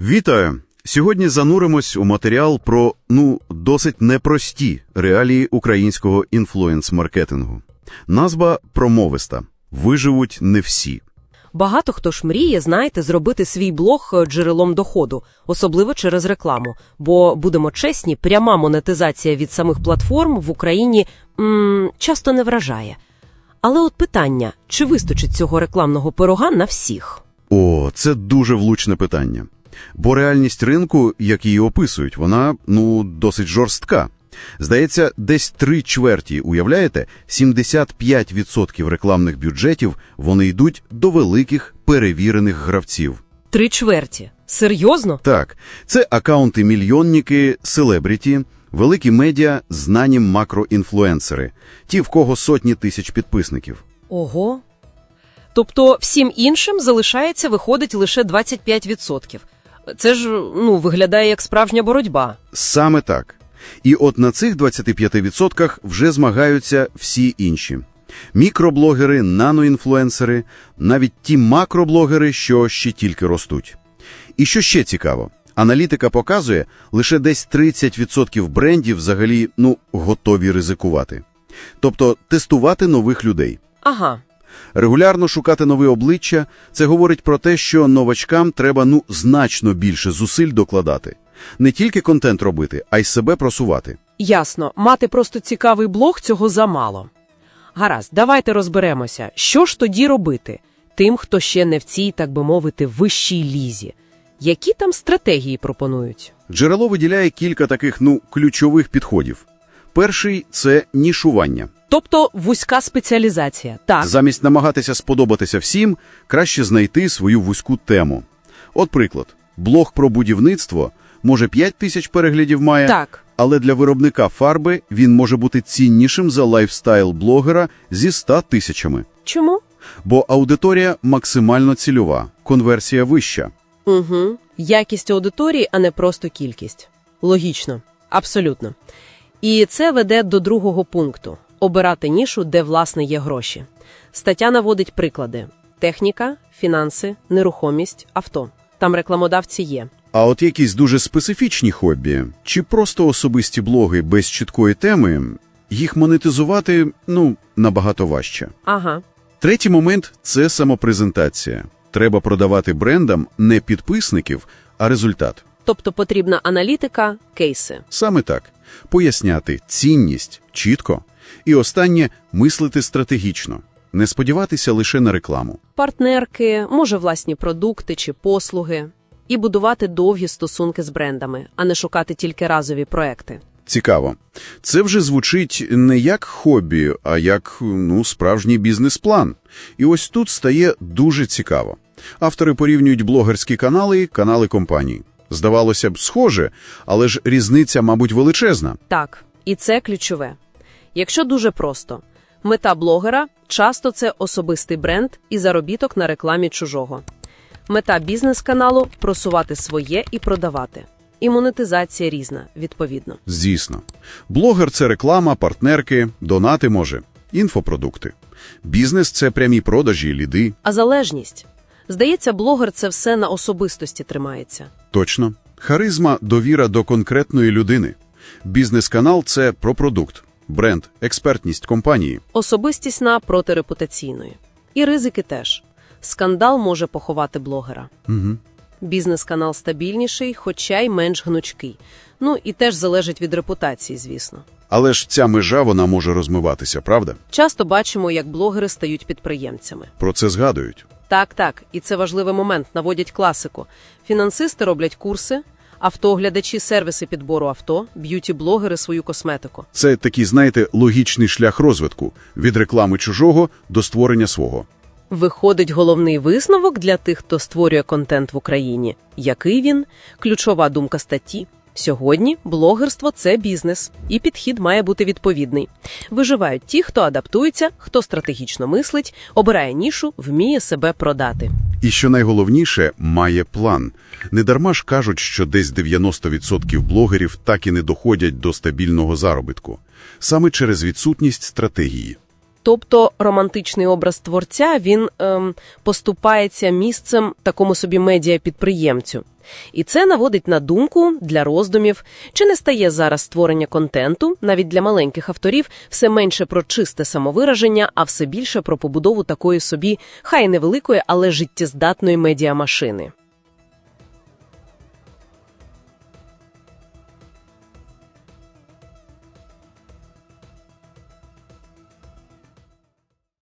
Вітаю! Сьогодні зануримось у матеріал про, ну, досить непрості реалії українського інфлюенс-маркетингу. Назва промовиста «Виживуть не всі». Багато хто ж мріє, знаєте, зробити свій блог джерелом доходу, особливо через рекламу. Бо, будемо чесні, пряма монетизація від самих платформ в Україні м, часто не вражає. Але от питання, чи вистачить цього рекламного пирога на всіх? О, це дуже влучне питання. Бо реальність ринку, як її описують, вона, ну, досить жорстка. Здається, десь три чверті, уявляєте, 75% рекламних бюджетів вони йдуть до великих перевірених гравців. Три чверті. Серйозно? Так, це акаунти-мільйонники, селебріті, великі медіа, знані макроінфлюенсери, ті, в кого сотні тисяч підписників. Ого. Тобто всім іншим залишається, виходить, лише 25%. Це ж, ну, виглядає як справжня боротьба. Саме так. І от на цих 25% вже змагаються всі інші. Мікроблогери, наноінфлюенсери, навіть ті макроблогери, що ще тільки ростуть. І що ще цікаво, аналітика показує, лише десь 30% брендів взагалі, ну, готові ризикувати. Тобто тестувати нових людей. Ага. Регулярно шукати нові обличчя – це говорить про те, що новачкам треба ну значно більше зусиль докладати. Не тільки контент робити, а й себе просувати. Ясно, мати просто цікавий блог цього замало. Гаразд, давайте розберемося, що ж тоді робити тим, хто ще не в цій, так би мовити, вищій лізі. Які там стратегії пропонують? Джерело виділяє кілька таких ну ключових підходів. Перший – це нішування. Тобто вузька спеціалізація. Так, Замість намагатися сподобатися всім, краще знайти свою вузьку тему. От приклад. Блог про будівництво, може 5 тисяч переглядів має, так. але для виробника фарби він може бути ціннішим за лайфстайл-блогера зі 100 тисячами. Чому? Бо аудиторія максимально цільова, конверсія вища. Угу. Якість аудиторії, а не просто кількість. Логічно, абсолютно. І це веде до другого пункту обирати нішу, де власне є гроші. Стаття наводить приклади: техніка, фінанси, нерухомість, авто. Там рекламодавці є. А от якісь дуже специфічні хобі, чи просто особисті блоги без чіткої теми, їх монетизувати, ну, набагато важче. Ага. Третій момент – це самопрезентація. Треба продавати брендам не підписників, а результат. Тобто потрібна аналітика, кейси. Саме так. Поясняти цінність чітко. І останнє – мислити стратегічно. Не сподіватися лише на рекламу. партнерки, може власні продукти чи послуги, і будувати довгі стосунки з брендами, а не шукати тільки разові проекти. Цікаво. Це вже звучить не як хобі, а як, ну, справжній бізнес-план. І ось тут стає дуже цікаво. Автори порівнюють блогерські канали і канали компаній. Здавалося б, схоже, але ж різниця, мабуть, величезна. Так, і це ключове. Якщо дуже просто, мета блогера часто це особистий бренд і заробіток на рекламі чужого. Мета бізнес-каналу просувати своє і продавати. І монетизація різна, відповідно. Звісно. Блогер – це реклама, партнерки, донати може, інфопродукти. Бізнес – це прямі продажі, ліди. А залежність. Здається, блогер це все на особистості тримається. Точно. Харизма – довіра до конкретної людини. Бізнес-канал – це про продукт, бренд, експертність компанії. Особистість на проти репутаційної. І ризики теж. Скандал може поховати блогера. Угу. Бізнес-канал стабільніший, хоча й менш гнучкий. Ну і теж залежить від репутації, звісно. Але ж ця межа вона може розмиватися, правда? Часто бачимо, як блогери стають підприємцями. Про це згадують. Так, так, і це важливий момент. Наводять класику. Фінансисти роблять курси, автоглядачі сервіси підбору авто, б'юті-блогери свою косметику. Це такий, знаєте, логічний шлях розвитку від реклами чужого до створення свого. Виходить головний висновок для тих, хто створює контент в Україні. Який він? Ключова думка статті. Сьогодні блогерство це бізнес, і підхід має бути відповідний. Виживають ті, хто адаптується, хто стратегічно мислить, обирає нішу, вміє себе продати. І що найголовніше, має план. Недарма ж кажуть, що десь 90% блогерів так і не доходять до стабільного заробітку. Саме через відсутність стратегії. Тобто романтичний образ творця він ем, поступається місцем такому собі медіа-підприємцю. І це наводить на думку для роздумів, чи не стає зараз створення контенту, навіть для маленьких авторів, все менше про чисте самовираження, а все більше про побудову такої собі, хай невеликої, але життєздатної медіамашини.